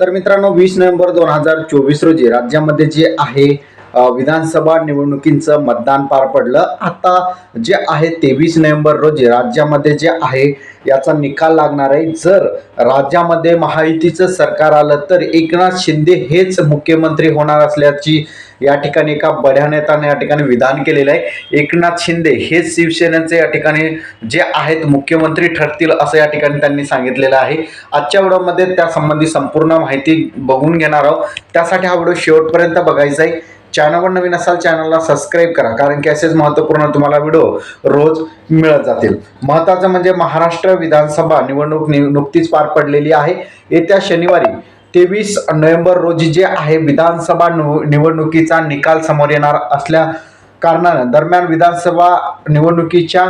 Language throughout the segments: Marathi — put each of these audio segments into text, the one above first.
तर मित्रांनो वीस नोव्हेंबर दोन हजार चोवीस रोजी राज्यामध्ये जे आहे विधानसभा निवडणुकींचं मतदान पार पडलं. आता जे आहे तेवीस नोव्हेंबर रोजी राज्यामध्ये जे आहे याचा निकाल लागणार आहे. जर राज्यामध्ये महायुतीचं सरकार आलं तर एकनाथ शिंदे हेच मुख्यमंत्री होणार असल्याची या ठिकाणी एका बड्या नेत्याने या ठिकाणी विधान केलेलं आहे. एकनाथ शिंदे हेच शिवसेनेचे या ठिकाणी जे आहेत मुख्यमंत्री ठरतील असं या ठिकाणी त्यांनी सांगितलेलं आहे. आजच्या व्हिडिओमध्ये त्यासंबंधी संपूर्ण माहिती बघून घेणार आहोत. त्यासाठी हा व्हिडिओ शेवटपर्यंत बघायचा आहे. चॅनलवर नवीन असाल चॅनलला सबस्क्राईब करा. कारण की असेच महत्त्वपूर्ण तुम्हाला व्हिडिओ रोज मिळत जातील. महत्त्वाचं म्हणजे महाराष्ट्र विधानसभा निवडणूक नि- नुकतीच पार पडलेली आहे. येत्या शनिवारी तेवीस नोव्हेंबर रोजी जे आहे विधानसभा निवडणुकीचा निकाल समोर येणार असल्या कारणानं दरम्यान विधानसभा निवडणुकीच्या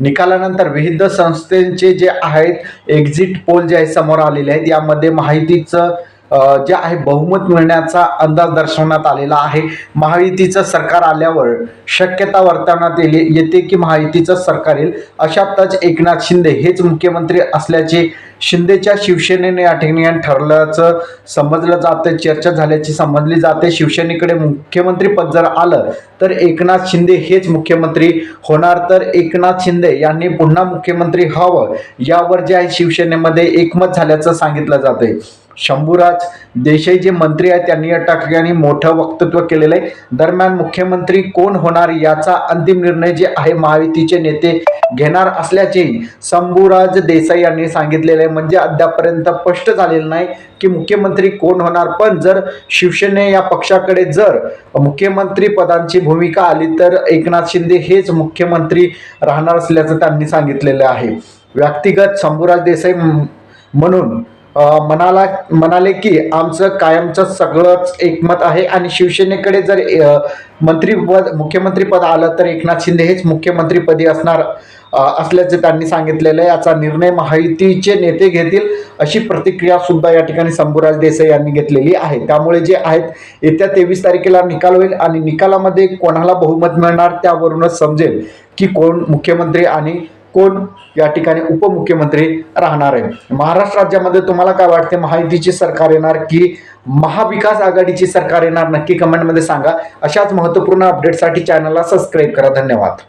निकालानंतर विविध संस्थांचे जे आहेत एक्झिट पोल जे आहे समोर आलेले आहेत. यामध्ये माहितीचं जे आहे बहुमत मिळण्याचा अंदाज दर्शवण्यात आलेला आहे. महायुतीचं सरकार आल्यावर शक्यता वर्तवण्यात येली येते की महायुतीचं सरकार येईल? अशातच एकनाथ शिंदे हेच मुख्यमंत्री असल्याचे शिंदेच्या शिवसेनेने या ठिकाणी ठरल्याचं समजलं जातं चर्चा झाल्याची समजली जाते. शिवसेनेकडे मुख्यमंत्री पद जर आलं तर एकनाथ शिंदे हेच मुख्यमंत्री होणार. तर एकनाथ शिंदे यांनी पुन्हा मुख्यमंत्री व्हावं यावर जे आहे शिवसेनेमध्ये एकमत झाल्याचं सांगितलं जातंय. शंभूराज देसाई जे मंत्री आहेत त्यांनी या ठिकाणी मोठं वक्तव्य केलेलं आहे. दरम्यान मुख्यमंत्री कोण होणार याचा अंतिम निर्णय जे आहे महायुतीचे नेते घेणार असल्याचेही शंभूराज देसाई यांनी सांगितलेलं आहे. म्हणजे अद्यापर्यंत स्पष्ट झालेलं नाही की मुख्यमंत्री कोण होणार. पण जर शिवसेने या पक्षाकडे जर मुख्यमंत्री पदांची भूमिका आली तर एकनाथ शिंदे हेच मुख्यमंत्री राहणार असल्याचं त्यांनी सांगितलेलं आहे. व्यक्तिगत शंभूराज देसाई म्हणून म्हणाला म्हणाले की आमचं कायमचं सगळंच एकमत आहे आणि शिवसेनेकडे जर मंत्रीपद मुख्यमंत्रीपद आलं तर एकनाथ शिंदे हेच मुख्यमंत्रीपदी असणार असल्याचे त्यांनी सांगितलेलं आहे. याचा निर्णय महायुतीचे नेते घेतील अशी प्रतिक्रिया सुद्धा या ठिकाणी शंभूराज देसाई यांनी घेतलेली आहे. त्यामुळे जे आहेत येत्या तेवीस तारखेला निकाल होईल आणि निकालामध्ये कोणाला बहुमत मिळणार त्यावरूनच समजेल की कोण मुख्यमंत्री आणि कोण या ठिकाणी उपमुख्यमंत्री राहणार आहे? महाराष्ट्र राज्यामध्ये तुम्हाला काय वाटते? महायुतीची सरकार येणार की महाविकास आघाडीची सरकार येणार? नक्की कमेंटमध्ये सांगा. अशाच महत्त्वपूर्ण अपडेटसाठी चॅनलला सबस्क्राईब करा. धन्यवाद.